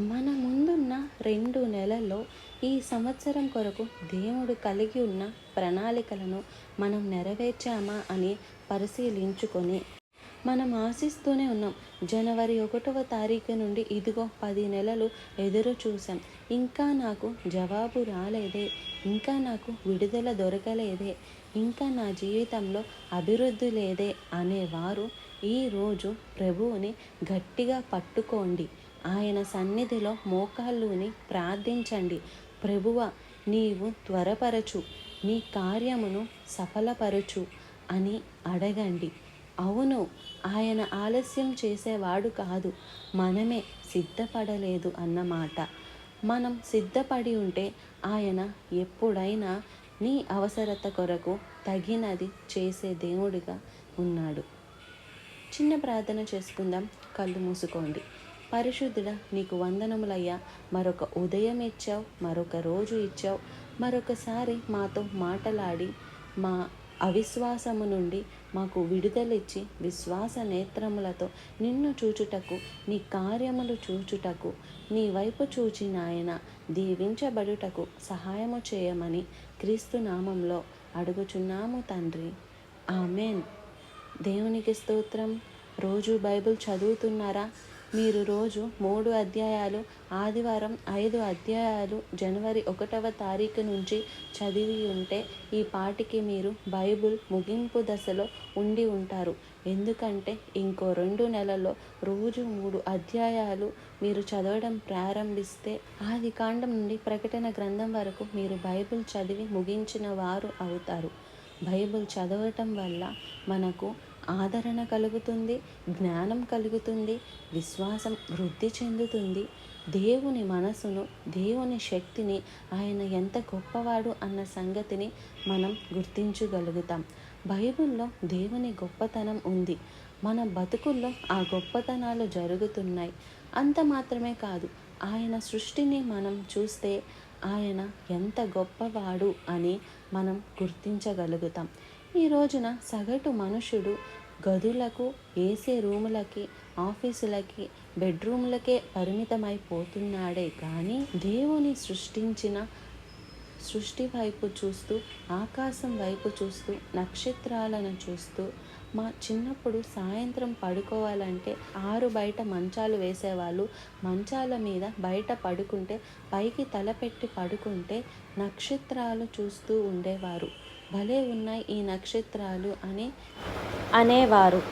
మన ముందున్న రెండు నెలల్లో ఈ సంవత్సరం కొరకు దేవుడు కలిగి ఉన్న ప్రణాళికలను మనం నెరవేర్చామా అని పరిశీలించుకొని మనం ఆశిస్తూనే ఉన్నాం. జనవరి ఒకటవ తారీఖు నుండి ఇదిగో పది నెలలు ఎదురు చూసాం ఇంకా నాకు జవాబు రాలేదే. ఇంకా నాకు విడుదల దొరకలేదే. ఇంకా నా జీవితంలో అభివృద్ధి లేదే అనేవారు ఈరోజు ప్రభువుని గట్టిగా పట్టుకోండి. ఆయన సన్నిధిలో మోకాళ్ళుని ప్రార్థించండి. ప్రభువ నీవు త్వరపరచు నీ కార్యమును సఫలపరచు అని అడగండి. అవును ఆయన ఆలస్యం చేసేవాడు కాదు మనమే సిద్ధపడలేదు అన్నమాట. మనం సిద్ధపడి ఉంటే ఆయన ఎప్పుడైనా నీ అవసరత కొరకు తగినది చేసే దేవుడిగా ఉన్నాడు. చిన్న ప్రార్థన చేసుకుందాం కళ్ళు మూసుకోండి. పరిశుద్ధుడ నీకు వందనములయ్యా. మరొక ఉదయం ఇచ్చావు మరొక రోజు ఇచ్చావు. మరొకసారి మాతో మాటలాడి మా అవిశ్వాసము నుండి మాకు విడుదలిచ్చి విశ్వాస నేత్రములతో నిన్ను చూచుటకు నీ కార్యములు చూచుటకు నీ వైపు చూచి నాయన దీవించబడుటకు సహాయము చేయమని క్రీస్తు నామంలో అడుగుచున్నాము తండ్రి. ఆమెన్. దేవునికి స్తోత్రం. రోజు బైబిల్ చదువుతున్నారా? మీరు రోజు మూడు అధ్యాయాలు ఆదివారం ఐదు అధ్యాయాలు జనవరి ఒకటవ తారీఖు నుంచి చదివి ఉంటే ఈ పాటికి మీరు బైబిల్ ముగింపు దశలో ఉండి ఉంటారు. ఎందుకంటే ఇంకో రెండు నెలల్లో రోజు మూడు అధ్యాయాలు మీరు చదవడం ప్రారంభిస్తే ఆది కాండం నుండి ప్రకటన గ్రంథం వరకు మీరు బైబిల్ చదివి ముగించిన వారు అవుతారు. బైబిల్ చదవటం వల్ల మనకు ఆదరణ కలుగుతుంది జ్ఞానం కలుగుతుంది విశ్వాసం వృద్ధి చెందుతుంది. దేవుని మనసును దేవుని శక్తిని ఆయన ఎంత గొప్పవాడు అన్న సంగతిని మనం గుర్తించగలుగుతాం. బైబిల్లో దేవుని గొప్పతనం ఉంది. మన బతుకుల్లో ఆ గొప్పతనాలు జరుగుతున్నాయి. అంత మాత్రమే కాదు ఆయన సృష్టిని మనం చూస్తే ఆయన ఎంత గొప్పవాడు అని మనం గుర్తించగలుగుతాం. ఈ రోజున సగటు మనుషుడు గదులకు ఏసీ రూములకి ఆఫీసులకి బెడ్రూమ్లకే పరిమితమైపోతున్నాడే. కానీ దేవుని సృష్టించిన సృష్టి వైపు చూస్తూ ఆకాశం వైపు చూస్తూ నక్షత్రాలను చూస్తూ మా చిన్నప్పుడు సాయంత్రం పడుకోవాలంటే ఆరు బయట మంచాలు వేసేవాళ్ళు. మంచాల మీద బయట పడుకుంటే పైకి తలపెట్టి పడుకుంటే నక్షత్రాలు చూస్తూ ఉండేవారు. భలే ఉన్నాయి ఈ నక్షత్రాలు అని అనేవారు.